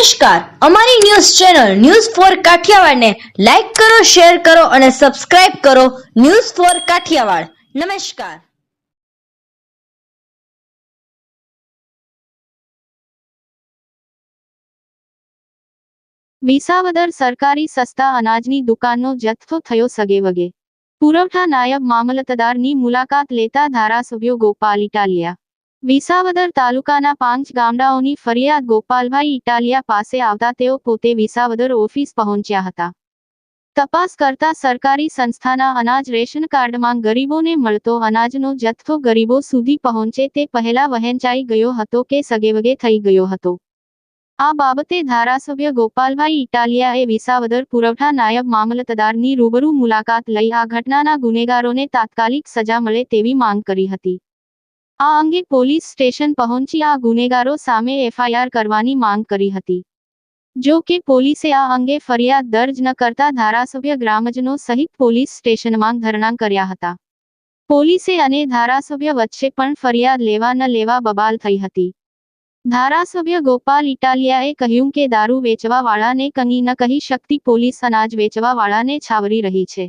નમસ્કાર. અમારી news channel news four કાઠિયાવાડને લાઈક કરો, શેર કરો અને સબસ્ક્રાઇબ કરો ન્યૂઝ ફોર કાઠિયાવાડ. નમસ્કાર. વિસાવદર સરકારી સસ્તા અનાજની દુકાનનો જથ્થો થયો સગે વગે. પુરવઠા નાયબ મામલતદારની મુલાકાત લેતા ધારાસભ્યો ગોપાલ ઇટાલિયા. વિસાવદર તાલુકાના પાંચ ગામડાઓની ફરિયાદ ગોપાલભાઈ ઇટાલિયા પાસે આવતા તેઓ પોતે વિસાવદર ઓફિસ પહોંચ્યા હતા. તપાસ કરતા સરકારી સંસ્થાના અનાજ રેશન કાર્ડમાં ગરીબોને મળતો અનાજનો જથ્થો ગરીબો સુધી પહોંચે તે પહેલા વહેંચાઈ ગયો હતો કે સગેવગે થઈ ગયો હતો. આ બાબતે ધારાસભ્ય ગોપાલભાઈ ઇટાલિયાએ વિસાવદર પુરવઠા નાયબ મામલતદારની રૂબરૂ મુલાકાત લઈ આ ઘટનાના ગુનેગારોને તાત્કાલિક સજા મળે તેવી માંગ કરી હતી. આ અંગે પોલીસ સ્ટેશન પહોંચી આ ગુનેગારો સામે એફઆઈઆર કરવાની માંગ કરી હતી. જો કે પોલીસે આ અંગે ફરિયાદ દર્જ ન કરતા ધારાસભ્ય ગ્રામજનો સહિત પોલીસ સ્ટેશનમાં ધરણા કર્યા હતા. પોલીસે અને ધારાસભ્ય વચ્ચે પણ ફરિયાદ લેવા ન લેવા બબાલ થઈ હતી. ધારાસભ્ય ગોપાલ ઇટાલિયાએ કહ્યું કે દારૂ વેચવાવાળાને કંઈ ન કહી શકતી પોલીસ અનાજ વેચવાવાળાને છાવરી રહી છે.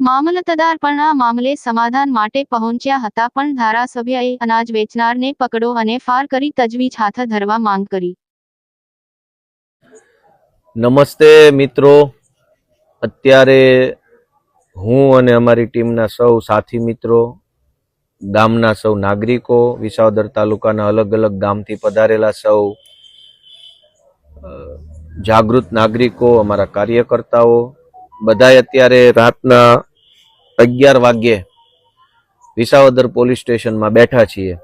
મામલતદાર પણ મામલે સમાધાન માટે પહોંચ્યા હતા પણ ધારાસભ્યએ અનાજ વેચનારને પકડો અને ફાર કરી તજવીજ હાથ ધરવા માંગ કરી. નમસ્તે મિત્રો. અત્યારે હું અને અમારી ટીમના સૌ સાથી મિત્રો, ગામના સૌ નાગરિકો, વિસાવદર તાલુકાના અલગ અલગ ગામથી પધારેલા સૌ જાગૃત નાગરિકો, અમારા કાર્યકર્તાઓ બધાય અત્યારે રાતના અગિયાર વાગ્યે વિસાવદર પોલીસ સ્ટેશનમાં બેઠા છીએ.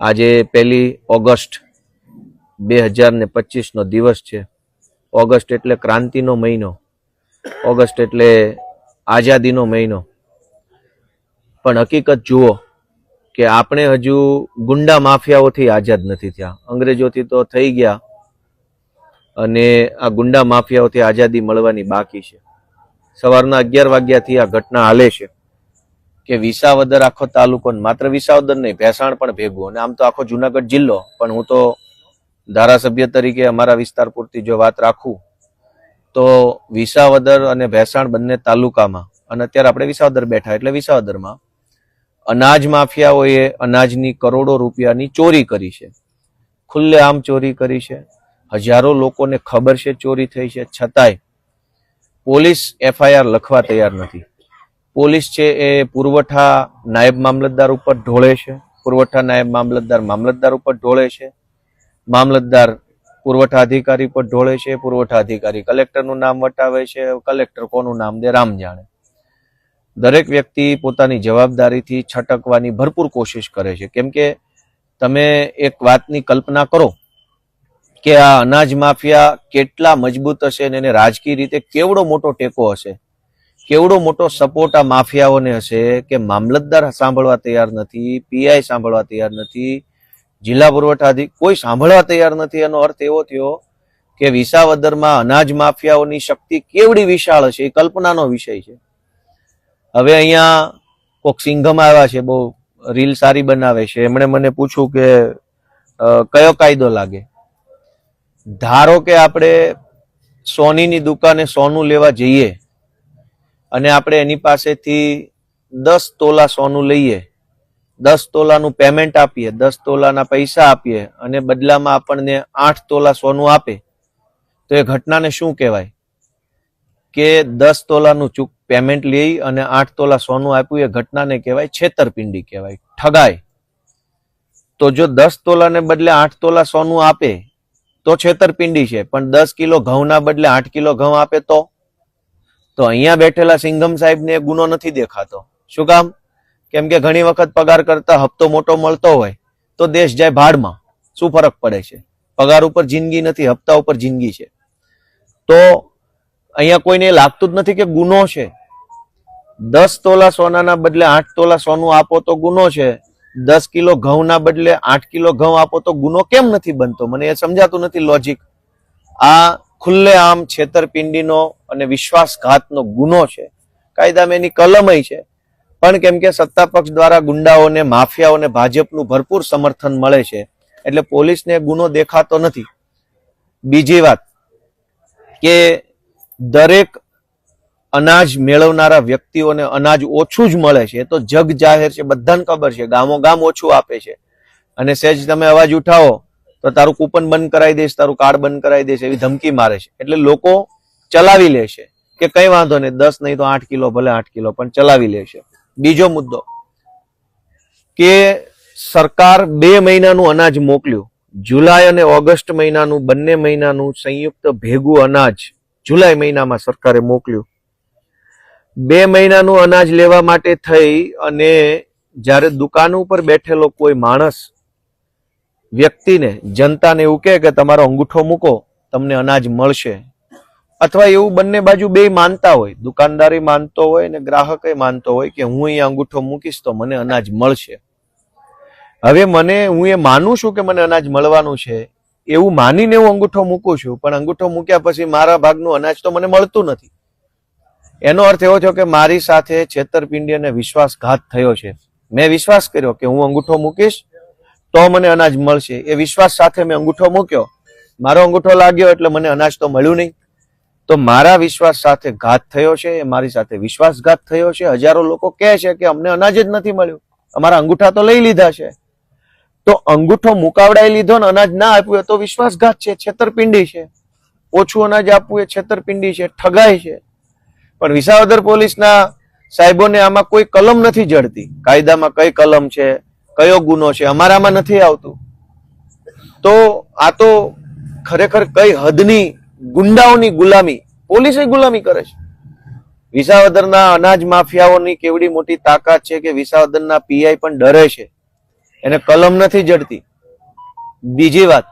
આજે પહેલી ઓગસ્ટ બે હજાર ને પચીસનો દિવસ છે. ઓગસ્ટ એટલે ક્રાંતિનો મહિનો. ઓગસ્ટ એટલે આઝાદીનો મહિનો. પણ હકીકત જુઓ કે આપણે હજુ ગુંડા માફિયાઓથી આઝાદ નથી થયા. અંગ્રેજોથી તો થઈ ગયા અને આ ગુંડા માફિયાઓથી આઝાદી મળવાની બાકી છે. સવારના અગિયાર વાગ્યાથી આ ઘટના હાલે છે કે વિસાવદર આખો તાલુકો માત્ર વિસાવદર નહીં, ભેસાણ પણ ભેગું. અને આમ તો આખો જુનાગઢ જિલ્લો, પણ હું તો ધારાસભ્ય તરીકે અમારા વિસ્તાર પૂરતી જો વાત રાખું, તો વિસાવદર અને ભેસાણ બંને તાલુકામાં, અને અત્યારે આપણે વિસાવદર બેઠા એટલે વિસાવદરમાં, અનાજ માફિયાઓએ અનાજની કરોડો રૂપિયાની ચોરી કરી છે. ખુલ્લે આમ ચોરી કરી છે. હજારો લોકોને ખબર છે ચોરી થઈ છે. છતાંય પોલીસ એફઆઈઆર લખવા તૈયાર નથી. પોલીસ છે એ પુરવઠા નાયબ મામલતદાર ઉપર ઢોળે છે. પુરવઠા નાયબ મામલતદાર મામલતદાર ઉપર ઢોળે છે. મામલતદાર પુરવઠા અધિકારી પર ઢોળે છે. પુરવઠા અધિકારી કલેક્ટરનું નામ વટાવે છે. કલેક્ટર કોનું નામ દે રામ જાણે. દરેક વ્યક્તિ પોતાની જવાબદારીથી છટકવાની ભરપૂર કોશિશ કરે છે. કેમ કે તમે એક વાતની કલ્પના કરો કે આ અનાજ માફિયા કેટલા મજબૂત હશે અને એને રાજકીય રીતે કેવડો મોટો ટેકો હશે? કેવડો મોટો સપોર્ટ આ માફિયાઓને હશે કે મામલતદાર સાંભળવા તૈયાર નથી, પીઆઈ સાંભળવા તૈયાર નથી, જિલ્લા પુરવઠાથી કોઈ સાંભળવા તૈયાર નથી? એનો અર્થ એવો થયો કે વિસાવદરમાં અનાજ માફિયાઓની શક્તિ કેવડી વિશાળ હશે એ કલ્પનાનો વિષય છે. હવે અહીંયા કોક સિંઘમ આવ્યા છે, બહુ રીલ સારી બનાવે છે. એમણે મને પૂછ્યું કે કયો કાયદો લાગે? ધારો કે આપણે સોનીની દુકાને સોનું લેવા જઈએ અને આપણે એની પાસેથી દસ તોલા સોનું લઈએ, દસ તોલાનું પેમેન્ટ આપીએ, દસ તોલાના પૈસા આપીએ અને બદલામાં આપણને આઠ તોલા સોનું આપે, તો એ ઘટનાને શું કહેવાય? કે દસ તોલાનું ચૂક પેમેન્ટ લઈ અને આઠ તોલા સોનું આપ્યું, એ ઘટનાને કહેવાય છેતરપિંડી કહેવાય, ઠગાય. તો જો દસ તોલાને બદલે આઠ તોલા સોનું આપે તો છેતરપિંડી છે. પણ દસ કિલો ઘઉંના બદલે આઠ કિલો ઘઉં આપે તો? તો અહીંયા બેઠેલા સિંઘમ સાહેબને ગુનો નથી દેખાતો. શું કામ? કેમ કે ઘણી વખત પગાર કરતા હપ્તો મોટો મળતો હોય, તો દેશ જાય ભાડમાં. શું ફરક પડે છે? પગાર ઉપર જિંદગી નથી, હપ્તા ઉપર જિંદગી છે. તો અહીંયા કોઈને લાગતું જ નથી કે ગુનો છે. દસ તોલા સોનાના બદલે આઠ તોલા સોનું આપો તો ગુનો છે. દસ કિલો ઘઉંના બદલે આઠ કિલો ઘઉં આપો તો ગુનો કેમ નથી બનતો? મને એ સમજાતું નથી લોજિક આ ખુલ્લે આમ છેતરપિંડીનો અને વિશ્વાસઘાતનો ગુનો છે. કાયદામાં એની કલમય છે. પણ કેમ કે સત્તા પક્ષ દ્વારા ગુંડાઓને, માફિયાઓને ભાજપનું ભરપૂર સમર્થન મળે છે. એટલે પોલીસને ગુનો દેખાતો નથી. બીજી વાત કે દરેક અનાજ મેળવનારા વ્યક્તિઓને અનાજ ઓછું જ મળે છે, તો જગ જાહેર છે, બધાને ખબર છે, ગામો ગામ ઓછું આપે છે. અને સહેજ તમે અવાજ ઉઠાવો, તો તારું કૂપન બંધ કરાવી દઈશ, તારું કાર્ડ બંધ કરાવી દઈશ, એવી ધમકી મારે છે. એટલે લોકો ચલાવી લેશે કે કઈ વાંધો નહીં, દસ નહીં તો આઠ કિલો, ભલે આઠ કિલો, પણ ચલાવી લેશે બીજો મુદ્દો, કે સરકાર બે મહિનાનું અનાજ મોકલ્યું. જુલાઈ અને ઓગસ્ટ મહિનાનું, બંને મહિનાનું સંયુક્ત ભેગું અનાજ જુલાઈ મહિનામાં સરકારે મોકલ્યું. બે મહિનાનું અનાજ લેવા માટે થઈ અને જ્યારે દુકાન ઉપર બેઠેલો કોઈ માણસ વ્યક્તિને, જનતાને એવું કહે કે તમારો અંગૂઠો મૂકો, તમને અનાજ મળશે. અથવા એવું બંને બાજુ બે માનતા હોય, દુકાનદારી માનતો હોય ને ગ્રાહકે માનતો હોય કે હું અહીંયા અંગૂઠો મૂકીશ તો મને અનાજ મળશે. હવે મને, હું એ માનું છું કે મને અનાજ મળવાનું છે, એવું માનીને હું અંગૂઠો મૂકું છું, પણ અંગૂઠો મૂક્યા પછી મારા ભાગનું અનાજ તો મને મળતું નથી. એનો અર્થ એવો થયો કે મારી સાથે છેતરપિંડી અને વિશ્વાસઘાત થયો છે. મેં વિશ્વાસ કર્યો કે હું અંગૂઠો મૂકીશ, તો મને અનાજ મળશે. એ વિશ્વાસ સાથે મેં અંગૂઠો મૂક્યો. મારો અંગૂઠો લાગ્યો એટલે મને અનાજ તો મળ્યું નહીં. તો મારા વિશ્વાસ સાથે ઘાત થયો છે, એ મારી સાથે વિશ્વાસઘાત થયો છે. હજારો લોકો કહે છે કે અમને અનાજ જ નથી મળ્યું. અમારા અંગૂઠા તો લઈ લીધા છે. તો અંગૂઠો મુકાવડાઈ લીધો ને અનાજ ના આપ્યું તો વિશ્વાસઘાત છે, છેતરપિંડી છે. ઓછું અનાજ આપવું એ છેતરપિંડી છે, ઠગાઈ છે. પણ વિસાવદર પોલીસના સાહેબોને આમાં કોઈ કલમ નથી જડતી. કાયદામાં કઈ કલમ છે, કયો ગુનો છે, અમારામાં નથી આવતું. તો આ તો ખરેખર કઈ હદની ગુંડાઓની ગુલામી પોલીસે ગુલામી કરે છે. વિસાવદરના અનાજ માફિયાઓની કેવડી મોટી તાકાત છે કે વિસાવદરના પીઆઈ પણ ડરે છે. એને કલમ નથી જડતી. બીજી વાત,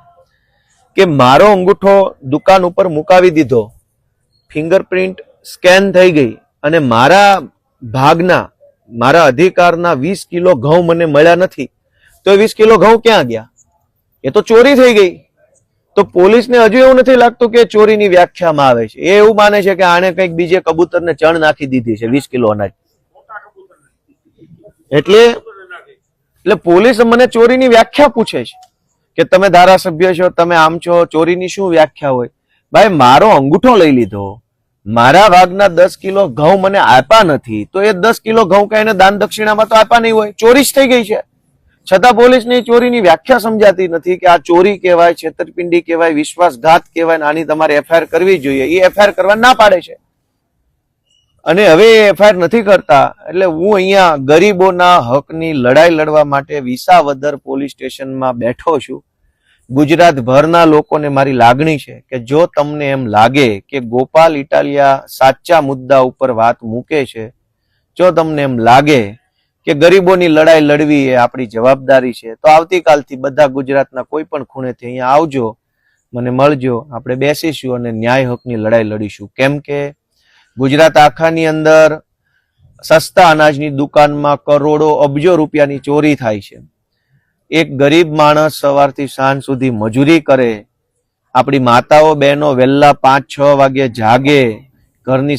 કે મારો અંગૂઠો દુકાન ઉપર મુકાવી દીધો, ફિંગરપ્રિન્ટ સ્કેન થઈ ગઈ અને મારા ભાગના, મારા અધિકારના વીસ કિલો ઘઉં મને મળ્યા નથી. તો એ વીસ કિલો ઘઉં ક્યાં ગયા? એ તો ચોરી થઈ ગઈ. તો પોલીસને હજુ એવું નથી લાગતું કે ચોરીની વ્યાખ્યામાં આવે છે. એ એવું માને છે કે આણે કંઈક બીજે કબૂતરને ચણ નાખી દીધી છે વીસ કિલો અનાજ. એટલે એટલે પોલીસ મને ચોરીની વ્યાખ્યા પૂછે છે કે તમે ધારાસભ્ય છો, તમે આમ છો, ચોરીની શું વ્યાખ્યા હોય? ભાઈ, મારો અંગૂઠો લઈ લીધો. મારા ભાગના દસ કિલો ઘઉં મને આપ્યા નથી, તો એ દસ કિલો ઘઉં કઈ દાન દક્ષિણામાં તો આપ્યા નહીં હોય. ચોરી જ થઈ ગઈ છે. છતાં પોલીસને એ ચોરીની વ્યાખ્યા સમજાતી નથી કે આ ચોરી કહેવાય, છેતરપિંડી કહેવાય, વિશ્વાસઘાત કહેવાય આની તમારે એફઆઈઆર કરવી જોઈએ. એ એફઆઈઆર કરવા ના પાડે છે. અને હવે એફઆઈઆર નથી કરતા, એટલે હું અહીંયા ગરીબોના હકની લડાઈ લડવા માટે વિસાવદર પોલીસ સ્ટેશનમાં બેઠો છું. ગુજરાત ભરના લોકોને મારી લાગણી છે કે જો તમને એમ લાગે કે ગોપાલ ઇટાલિયા સાચા મુદ્દા ઉપર વાત મૂકે છે, જો તમને એમ લાગે કે ગરીબોની લડાઈ લડવી એ આપણી જવાબદારી છે, તો આવતીકાલથી બધા ગુજરાતના કોઈ પણ ખૂણેથી અહીંયા આવજો, મને મળજો, આપણે બેસીશું અને ન્યાય હકની લડાઈ લડીશું. કેમ કે ગુજરાત આખાની અંદર સસ્તા અનાજની દુકાનમાં કરોડો, અબજો રૂપિયાની ચોરી થાય છે. એક ગરીબ માણસ સવારથી સાંજ સુધી મજૂરી કરે, આપણી માતાઓ બહેનો વહેલા પાંચ છ વાગે જાગે, ઘરની